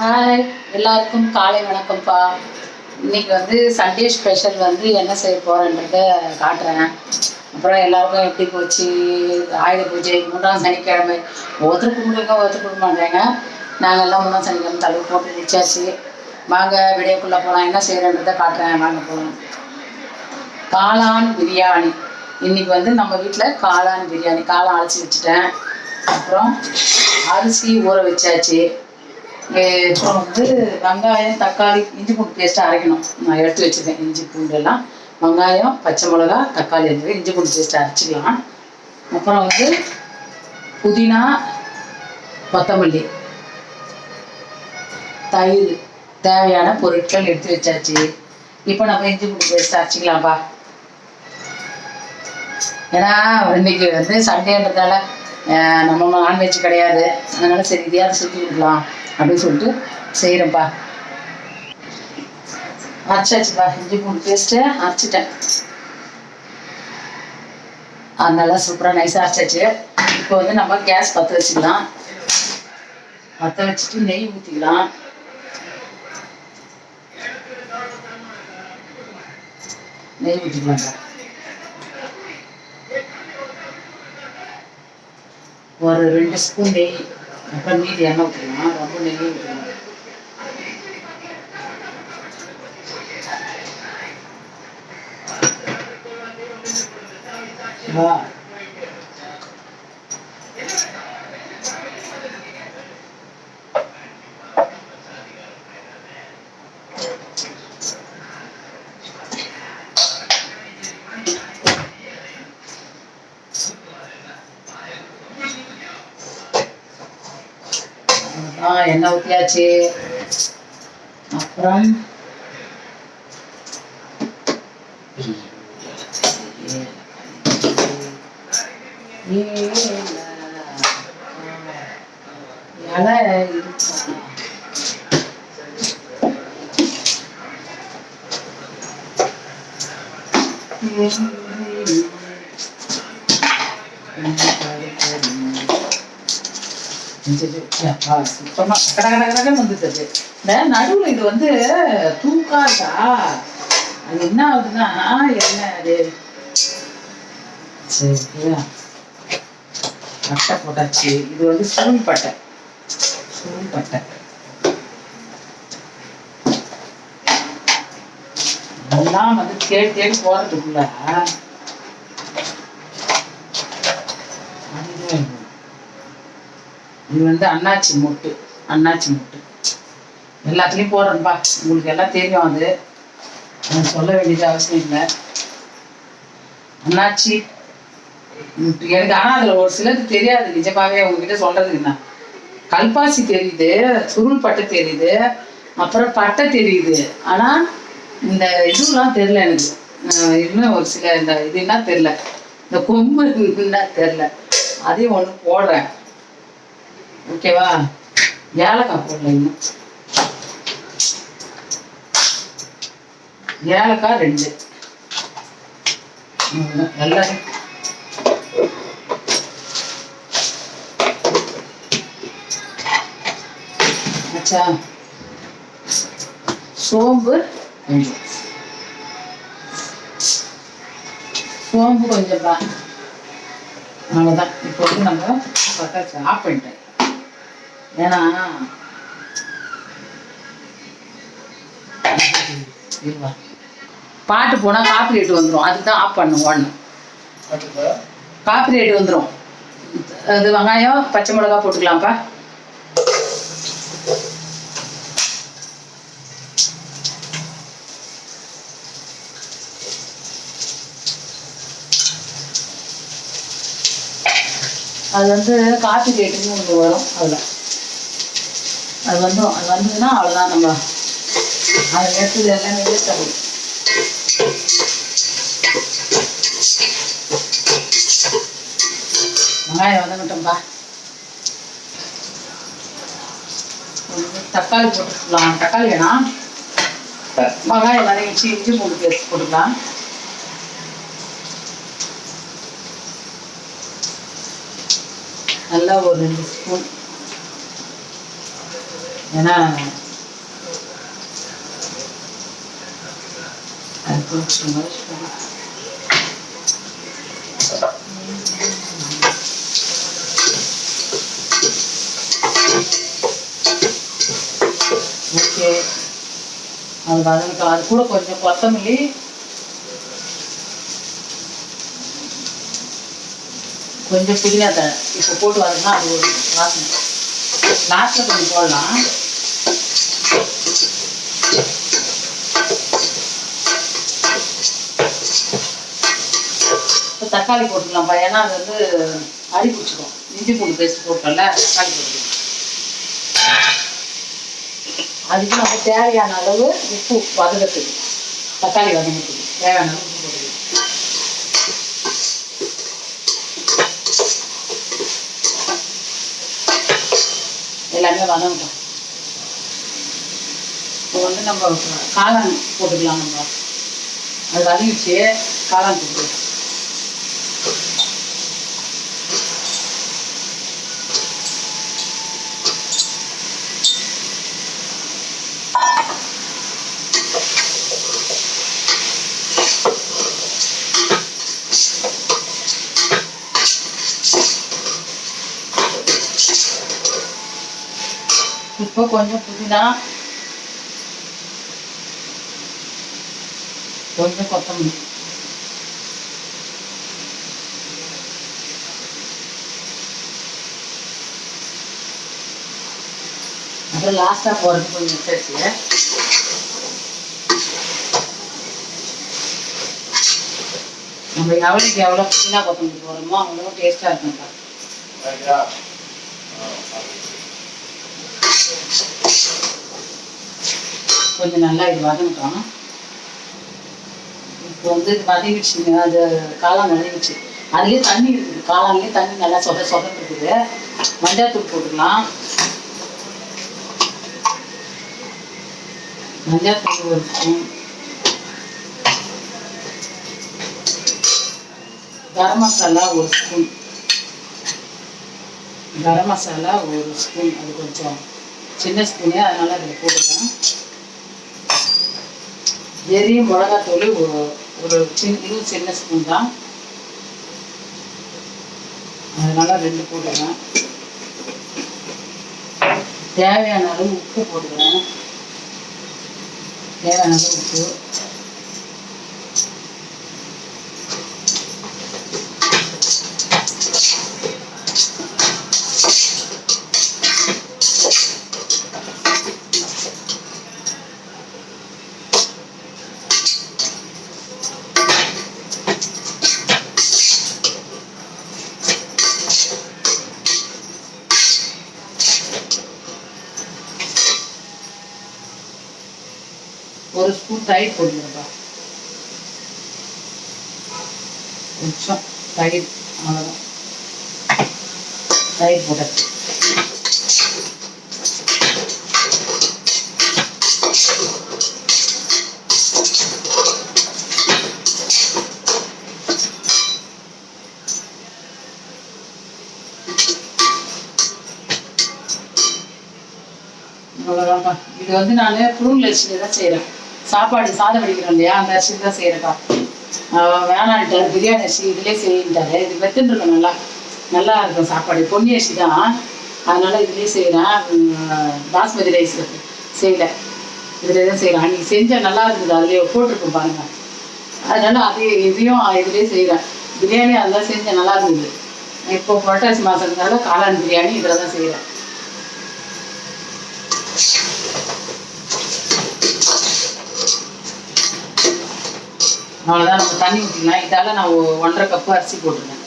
Hi எல்லாருக்கும் காலை வணக்கம்ப்பா. இன்னைக்கு வந்து சண்டே ஸ்பெஷல் வந்து என்ன செய்ய போகிறேன்றத காட்டுறேன். அப்புறம் எல்லாருக்கும் எப்படி போச்சு? ஆயுத பூஜை மூன்றாம் சனிக்கிழமை. ஒருத்தர் கும்பிடுங்க ஒருத்தர் கும்பிட மாட்டேங்க நாங்கள் எல்லாம் மூணாம் சனிக்கிழமை தலை போட்டு நிச்சாச்சு. வாங்க வீடியோக்குள்ளே போகலாம் என்ன செய்கிறேன்றத காட்டுறேன். வாங்க போகலாம் காளான் பிரியாணி. இன்னைக்கு வந்து நம்ம வீட்டில் காளான் பிரியாணி. காளான் அழைச்சி வச்சுட்டேன். அப்புறம் அரிசி ஊற வச்சாச்சு. இப்போ வந்து வெங்காயம் தக்காளி இஞ்சி பூண்டு பேஸ்ட்டாக அரைக்கணும். நான் எடுத்து வச்சுருக்கேன் இஞ்சி பூண்டு எல்லாம். வெங்காயம் பச்சை மிளகா தக்காளி எடுத்து இஞ்சி பூண்டு பேஸ்ட்டு அரைச்சிக்கலாம். அப்புறம் வந்து புதினா கொத்தமல்லி தயிர் தேவையான பொருட்கள் எடுத்து வச்சாச்சு. இப்போ நம்ம இஞ்சி பூண்டு பேஸ்ட் அரைச்சிக்கலாம்ப்பா ஏன்னா இன்னைக்கு வந்து சண்டேன்றதால அஹ், நம்ம நான்வெஜ் கிடையாது. அதனால சரி இதையாவது செஞ்சு கொடுக்கலாம். அப்படின்னு சொல்லிட்டு செய்கிறேன்ப்பா அரைச்சாச்சுப்பா இஞ்சி பூண்டு பேஸ்ட்டு அரைச்சிட்டேன். அதனால சூப்பராக நைஸாக அரைச்சாச்சு. இப்போ வந்து நம்ம கேஸ் பற்ற வச்சுக்கலாம். பற்ற வச்சுட்டு நெய் ஊற்றிக்கலாம் நெய் ஊற்றிக்கலாம்ப்பா ஒரு ரெண்டு ஸ்பூன் நெய். அப்புறம் மீதி எண்ணெய் ஊற்றிக்கலாம் ரொம்ப நெய் ஊற்றிக்கலாம் வா ஆ எண்ணெய் ஊற்றியாச்சு அப்புறம் இலை கட கட கடன்னு வந்துட்டது இந்த நடுவுல இது வந்து தூக்காதா? அது என்ன ஆகுதுன்னா என்ன அது? சரியா? பட்டை போட்டாச்சு. இது வந்து சூழ் பட்டை. சூழ் பட்டை. எல்லாம் வந்து தேடி தேடி போறதுக்குள்ள அதுதான் இது. இது வந்து அண்ணாச்சி மொட்டு அண்ணாச்சி மொட்டு. எல்லாத்துலேயும் போடுறேன்பா உங்களுக்கு எல்லாம் தெரியும் அது. நான் சொல்ல வேண்டியது அவசியம் இல்லை. அண்ணாச்சி எனக்கு ஆனால் அதில் ஒரு சிலருக்கு தெரியாது நிஜமாவே உங்ககிட்ட சொல்றது என்ன? கல்பாசி தெரியுது சுருள் பட்டை தெரியுது அப்புறம் பட்டை தெரியுது. ஆனால் இந்த இதுலாம் தெரில எனக்கு. இன்னும் ஒரு சில இந்த இது என்ன தெரில இந்த கொம்பு என்ன தெரில அதையும் ஒன்று போடுறேன். ஓகேவா? ஏலக்காய் போடல இன்னும் ஏலக்காய் ரெண்டு. நல்லா ஆச்சா. சோம்பு கொஞ்சம் சோம்பு கொஞ்சம் தான் அவ்வளோதான் இப்போ வந்து நம்ம பட்டாச்சு ஆஃப் பண்ணிட்டேன். ஏன்னா பாட்டு போனால் காப்பி ரேட் வந்துடும் அதுக்கு தான் ஆஃப் பண்ணும் ஒன்று காப்பி ரேட் வந்துடும் அது வெங்காயம் பச்சை மிளகா போட்டுக்கலாம்ப்பா. அது வந்து காப்பி ரேட்டுன்னு ஒன்று வரும் அதில் அது வந்துடும் அது வந்ததுன்னா அவ்வளோதான் நம்ம. அதை எடுத்தது எல்லாமே தரும் வெங்காயம் வதங்கட்டும்பா தக்காளி போட்டுக்கலாம். தக்காளி வேணாம். வெங்காயம் வதங்கிச்சு இஞ்சி பூண்டு பேஸ்ட் போட்டுக்கலாம். நல்லா ஒரு ரெண்டு ஸ்பூன் ஏன்னா அது ஓகே. அது வதங்கிட்டு அது கூட கொஞ்சம் கொத்தமல்லி. கொஞ்சம் புதினா தழை. இப்போ போட்டு வரணும்னா அது ஒரு வாசனை. லாஸ்ட்டில் கொஞ்சம் போடலாம் இப்போ தக்காளி போட்டுக்கலாம்ப்பா. ஏன்னா அது வந்து அடி பிடிச்சிக்கும். இஞ்சி பூண்டு பேஸ்ட் போட்டோம்ல தக்காளி போட்டுக்கலாம். அதுக்கு நம்ம தேவையான அளவு உப்பு வதங்கத்துக்கு தக்காளி வதங்கத்துக்கு தேவையான அளவு உப்பு போட்டுக்கலாம். எல்லாமே வதங்கட்டும் இப்போ வந்து நம்ம காளான் போட்டுக்கலாம் நம்ம அது வதங்கிச்சு காளான் போட்டுக்கலாம். இப்போ கொஞ்சம் புதினா கொஞ்சம் கொத்தமல்லி அப்புறம் லாஸ்ட்டாக போகிறது கொஞ்சம் சேர்த்து நம்ம எவ்வளோக்கு எவ்வளோ புதினா கொத்தமல்லி போடுறோமோ அவ்வளோ டேஸ்ட்டாக இருக்கும்ப்பா கொஞ்சம் நல்லா இது வதங்கட்டும் இப்போ வந்து வதங்கிடுச்சுங்க அது காளான் வதங்கிடுச்சு. அதுலேயே தண்ணி இருக்குது காளான்லேயே தண்ணி நல்லா சொத சொதப்பிருக்குது இருக்குது. மஞ்சாத்தூள் போட்டுக்கலாம். மஞ்சாத்தூள் ஒரு ஸ்பூன். கரம் மசாலா ஒரு ஸ்பூன். கரம் மசாலா ஒரு ஸ்பூன். அது கொஞ்சம் சின்ன ஸ்பூனே அதனால அதில் போட்டுக்கலாம். எரியும் மிளகாத்தூள் ஒரு ஒரு சின்ன இதுவும் சின்ன ஸ்பூன் தான். அதனால ரெண்டு போட்டுக்கிறேன். தேவையான அளவு உப்பு போட்டுக்கிறேன். தேவையான அளவு உப்பு. தயிர் போட்டுக்கிறப்பா கொஞ்சம் தயிர் அவ்வளோதான் தயிர் போட்டாச்சு அவ்வளோதான்ப்பா இது வந்து நான் புழுங்கல் லட்சுமி தான் செய்கிறேன் சாப்பாடு சாதம் வடிக்கிறோம் இல்லையா? அந்த அரிசி தான் செய்கிறேன்ப்பா வேணான்ட்டார் பிரியாணி அரிசி இதுலேயே செய்யிட்டாரு இது வெத்துன்னு நல்லா. நல்லா இருக்கும் சாப்பாடு. பொன்னி அரிசி தான். அதனால இதுலேயே செய்கிறேன் பாஸ்மதி ரைஸ் செய்யலை. இதில் தான் செய்கிறேன் அன்றைக்கி செஞ்சால் நல்லா இருக்குது அதுலேயே போட்டிருக்கோம் பாருங்க. அதனால அதே இதையும் இதுலேயே செய்கிறேன் பிரியாணி அதெல்லாம் செஞ்சேன் நல்லா இருந்தது. இப்போ புரட்டாசி மாதத்துனால காளான் பிரியாணி இதில் தான் செய்கிறேன் அவ்வளோதான் நம்ம தண்ணி ஊற்றிக்கலாம் இதால் நான் ஒன்றரை கப்பு அரிசி போட்டுருக்கேன்.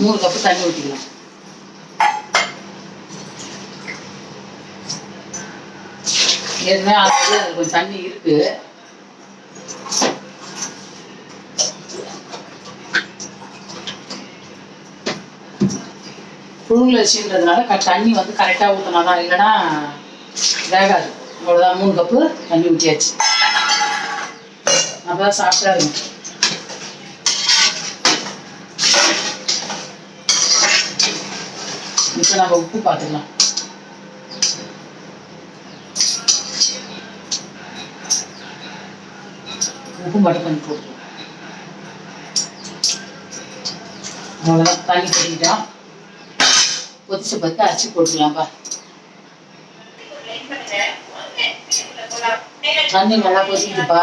மூணு கப்பு தண்ணி ஊற்றிக்கலாம் ஏற்கனவே ஆல்ரெடி அதில் கொஞ்சம் தண்ணி இருக்கு. புழுங்கல் அரிசின்றதுனால க தண்ணி வந்து கரெக்டாக ஊற்றினா தான் இல்லைன்னா வேகாது. அவ்வளோதான் மூணு கப்பு தண்ணி ஊற்றியாச்சு அப்பதான் சாப்பிட்டா இருக்கும் இப்போ நம்ம உப்பு பார்த்துக்கலாம். உப்பு மட்டும் கொஞ்சம் போட்டு அவ்வளோதான் தண்ணி கொட்டிக்கிட்டா கொதிச்சு பார்த்து அரிசி போட்டுக்கலாம்ப்பா தண்ணி நல்லா கொதிக்குதுப்பா.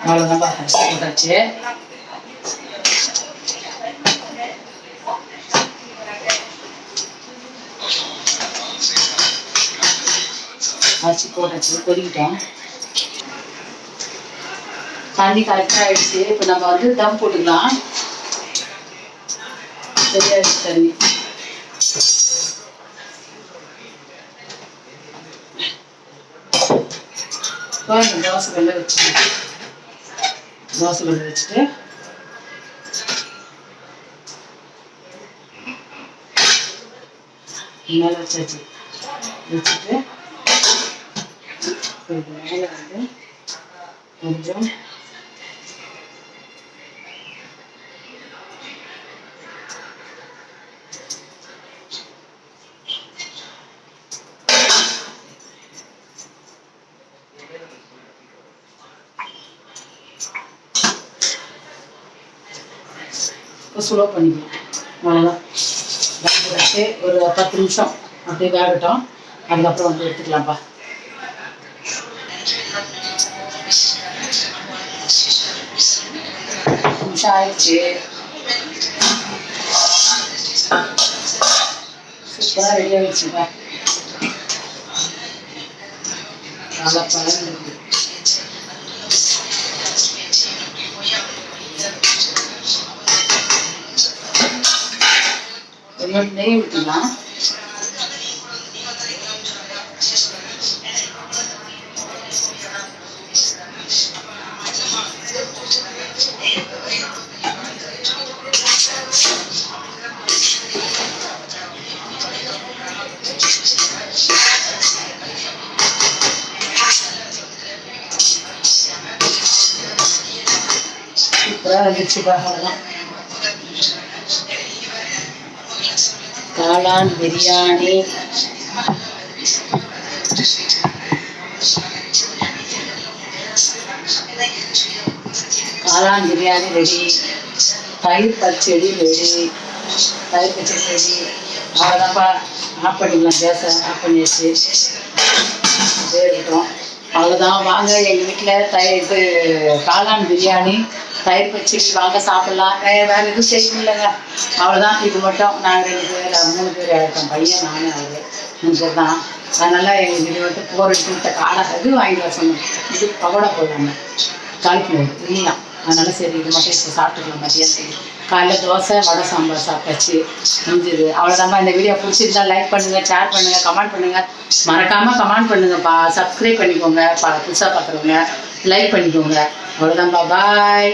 அவ்வளோதான்ப்பா அரிசி போட்டாச்சு அரிசி போட்டாச்சு கொதிக்கிட்டோம் தண்ணி கரெக்டாக ஆயிடுச்சு இப்போ நம்ம வந்து தம் போட்டுக்கலாம் சரியாயிடுச்சு தண்ணி இப்போ இந்த தோசை கல்ல வச்சுட்டு தோசை கல்ல வச்சுட்டு மேலே வச்சாச்சு. வச்சுட்டு இது மேலே வந்து கொஞ்சம் ஸ்லோ பண்ணிக்கலாம் அவ்வளோதான் வேக ஒரு பத்து நிமிஷம் அப்படியே வேகட்டும் அதுக்கப்புறம் வந்து எடுத்துக்கலாம்ப்பா. நிமிஷம் ஆயிடுச்சு. சூப்பராக ரெடி ஆயிடுச்சுப்பா. நல்லா பழம் கொஞ்சம் நெய் ஊற்றிக்கலாம் சூப்பராக காளான் பிரியாணி. காளான் பிரியாணி ரெடி. தயிர் பச்சடி ரெடி. தயிர் பச்சடி ரெடி. அவ்வளோதான்ப்பா ஆஃப் பண்ணிக்கலாம். கேஸை ஆஃப் பண்ணியாச்சு. அப்படியே இருக்கட்டும். அவ்வளோதான் வாங்க எங்கள் வீட்டில் தயிர் இது காளான் பிரியாணி. தயிர் பச்சடி வாங்க சாப்பிட்லாம். வேறு எதுவும் எதுவும் இல்லைங்க அவ்வளோதான் இது மட்டும். நாங்கள் ரெண்டு பேர் மூணு பேர் இருக்கோம் பையன் நானும் அது மூணு பேர் தான் அதனால் எங்களுக்கு இது வந்து போகிற வீட்டை காடை அது வாங்கிட்டு வர சொன்னோம். இது பகோடா போடுவாங்க காலிஃப்ளவர் இல்லையா அதனால சரி இது மட்டும் இப்போ சாப்பிட்டுக்கலாம். சரி. காலைல தோசை வடை சாம்பார் சாப்பிட்டாச்சு. முடிஞ்சது. அவ்வளோதாம்மா இந்த வீடியோ பிடிச்சிருந்தா லைக் பண்ணுங்கள் ஷேர் பண்ணுங்கள் கமெண்ட் பண்ணுங்கள் மறக்காமல் கமெண்ட் பண்ணுங்கப்பா. சப்ஸ்கிரைப் பண்ணிக்கோங்க. பா புதுசாக பார்க்குறவங்க லைக் பண்ணிக்கோங்க. அவ்வளோதான்ப்பா பாய்